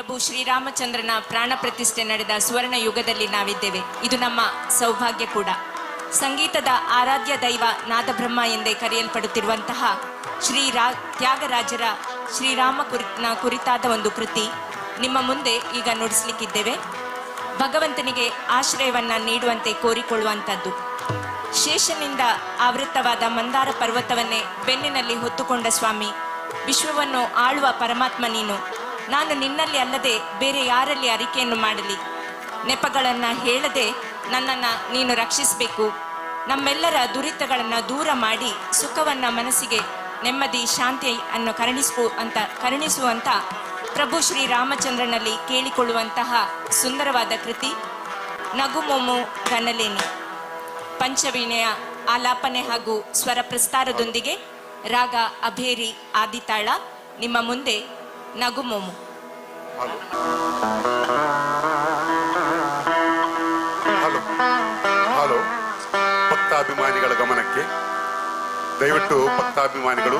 ಪ್ರಭು ಶ್ರೀರಾಮಚಂದ್ರನ ಪ್ರಾಣ ಪ್ರತಿಷ್ಠೆ ನಡೆದ ಸುವರ್ಣ ಯುಗದಲ್ಲಿ ನಾವಿದ್ದೇವೆ. ಇದು ನಮ್ಮ ಸೌಭಾಗ್ಯ ಕೂಡ. ಸಂಗೀತದ ಆರಾಧ್ಯ ದೈವ ನಾದಬ್ರಹ್ಮ ಎಂದೇ ಕರೆಯಲ್ಪಡುತ್ತಿರುವಂತಹ ಶ್ರೀ ರಾ, ತ್ಯಾಗರಾಜರ ಶ್ರೀರಾಮ ಕುರಿತ ಕುರಿತಾದ ಒಂದು ಕೃತಿ ನಿಮ್ಮ ಮುಂದೆ ಈಗ ನುಡಿಸ್ಲಿಕ್ಕಿದ್ದೇವೆ. ಭಗವಂತನಿಗೆ ಆಶ್ರಯವನ್ನ ನೀಡುವಂತೆ ಕೋರಿಕೊಳ್ಳುವಂಥದ್ದು ಶೇಷನಿಂದ ಆವೃತ್ತವಾದ ಮಂದಾರ ಪರ್ವತವನ್ನೇ ಬೆನ್ನಿನಲ್ಲಿ ಹೊತ್ತುಕೊಂಡ ಸ್ವಾಮಿ, ವಿಶ್ವವನ್ನು ಆಳುವ ಪರಮಾತ್ಮ ನೀನು. ನಾನು ನಿನ್ನಲ್ಲಿ ಅಲ್ಲದೆ ಬೇರೆ ಯಾರಲ್ಲಿ ಅರಿಕೆಯನ್ನು ಮಾಡಲಿ? ನೆಪಗಳನ್ನು ಹೇಳದೆ ನನ್ನನ್ನು ನೀನು ರಕ್ಷಿಸಬೇಕು. ನಮ್ಮೆಲ್ಲರ ದುರಿತಗಳನ್ನು ದೂರ ಮಾಡಿ ಸುಖವನ್ನು ಮನಸ್ಸಿಗೆ ನೆಮ್ಮದಿ, ಶಾಂತಿ ಅನ್ನು ಕರುಣಿಸು ಅಂತ ಕರುಣಿಸುವಂತ ಪ್ರಭು ಶ್ರೀ ರಾಮಚಂದ್ರನಲ್ಲಿ ಕೇಳಿಕೊಳ್ಳುವಂತಹ ಸುಂದರವಾದ ಕೃತಿ ನಗುಮೊಮು ಕನಲೇನಿ ಪಂಚವೀಣೆಯ ಆಲಾಪನೆ ಹಾಗೂ ಸ್ವರ ಪ್ರಸ್ತಾರದೊಂದಿಗೆ ರಾಗ, ಅಭೇರಿ, ಆದಿತಾಳ ನಿಮ್ಮ ಮುಂದೆ ನಗುಮೊಮು ಹಲೋ ಹಲೋ ಹಲೋ ಭಕ್ತಾಭಿಮಾನಿಗಳ ಗಮನಕ್ಕೆ ದಯವಿಟ್ಟು ಭಕ್ತಾಭಿಮಾನಿಗಳು.